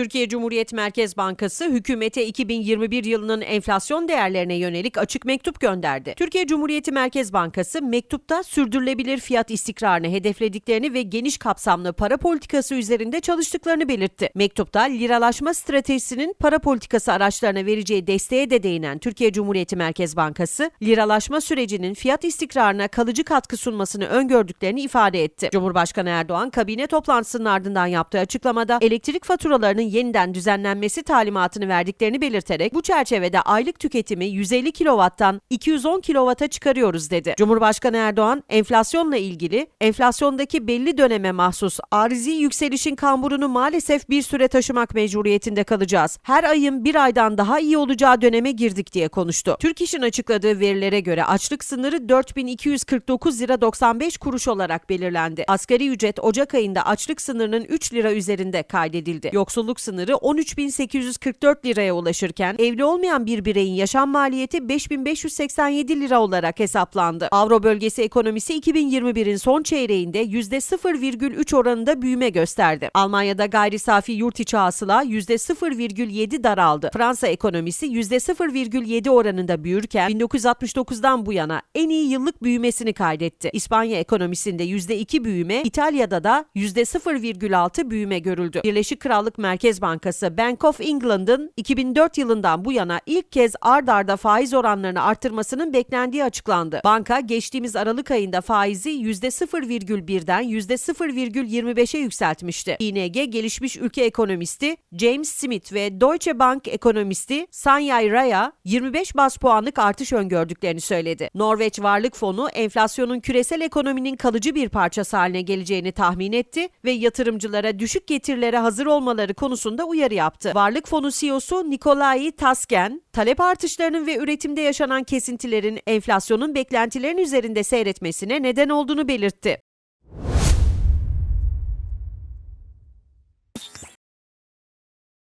Türkiye Cumhuriyet Merkez Bankası hükümete 2021 yılının enflasyon değerlerine yönelik açık mektup gönderdi. Türkiye Cumhuriyeti Merkez Bankası mektupta sürdürülebilir fiyat istikrarını hedeflediklerini ve geniş kapsamlı para politikası üzerinde çalıştıklarını belirtti. Mektupta liralaşma stratejisinin para politikası araçlarına vereceği desteğe de değinen Türkiye Cumhuriyeti Merkez Bankası, liralaşma sürecinin fiyat istikrarına kalıcı katkı sunmasını öngördüklerini ifade etti. Cumhurbaşkanı Erdoğan kabine toplantısının ardından yaptığı açıklamada elektrik faturalarının yeniden düzenlenmesi talimatını verdiklerini belirterek bu çerçevede aylık tüketimi 150 kW'tan 210 kW'a çıkarıyoruz dedi. Cumhurbaşkanı Erdoğan enflasyonla ilgili enflasyondaki belli döneme mahsus arizi yükselişin kamburunu maalesef bir süre taşımak mecburiyetinde kalacağız. Her ayın bir aydan daha iyi olacağı döneme girdik diye konuştu. Türk İş'in açıkladığı verilere göre açlık sınırı 4249 lira 95 kuruş olarak belirlendi. Asgari ücret Ocak ayında açlık sınırının 3 lira üzerinde kaydedildi. Yoksulluk sınırı 13.844 liraya ulaşırken evli olmayan bir bireyin yaşam maliyeti 5587 lira olarak hesaplandı. Avro bölgesi ekonomisi 2021'in son çeyreğinde %0,3 oranında büyüme gösterdi. Almanya'da gayri safi yurt içi hasıla %0,7 daraldı. Fransa ekonomisi %0,7 oranında büyürken 1969'dan bu yana en iyi yıllık büyümesini kaydetti. İspanya ekonomisinde %2 büyüme, İtalya'da da %0,6 büyüme görüldü. Birleşik Krallık Merkez Bankası Bank of England'ın 2004 yılından bu yana ilk kez ard arda faiz oranlarını arttırmasının beklendiği açıklandı. Banka geçtiğimiz Aralık ayında faizi %0,1'den %0,25'e yükseltmişti. ING gelişmiş ülke ekonomisti James Smith ve Deutsche Bank ekonomisti Sanyay Raya 25 bas puanlık artış öngördüklerini söyledi. Norveç Varlık Fonu enflasyonun küresel ekonominin kalıcı bir parçası haline geleceğini tahmin etti ve yatırımcılara düşük getirilere hazır olmaları konusunda uyarı yaptı. Varlık Fonu CEO'su Nikolai Tasken, talep artışlarının ve üretimde yaşanan kesintilerin enflasyonun beklentilerin üzerinde seyretmesine neden olduğunu belirtti.